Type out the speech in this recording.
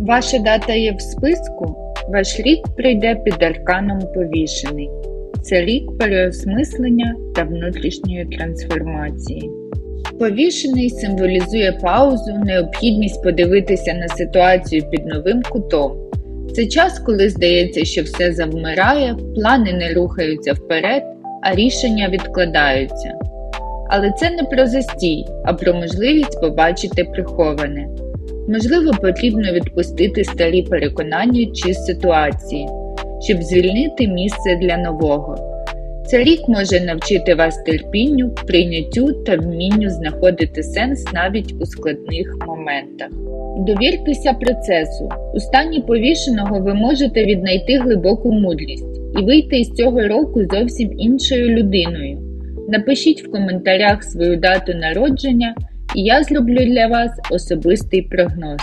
Ваша дата є в списку. Ваш рік прийде під арканом повішений. Це рік переосмислення та внутрішньої трансформації. Повішений символізує паузу, необхідність подивитися на ситуацію під новим кутом. Це час, коли здається, що все завмирає, плани не рухаються вперед, а рішення відкладаються. Але це не про застій, а про можливість побачити приховане. Можливо, потрібно відпустити старі переконання чи ситуації, щоб звільнити місце для нового. Цей рік може навчити вас терпінню, прийняттю та вмінню знаходити сенс навіть у складних моментах. Довіртеся процесу. У стані повішеного ви можете віднайти глибоку мудрість і вийти із цього року зовсім іншою людиною. Напишіть в коментарях свою дату народження, і я зроблю для вас особистий прогноз.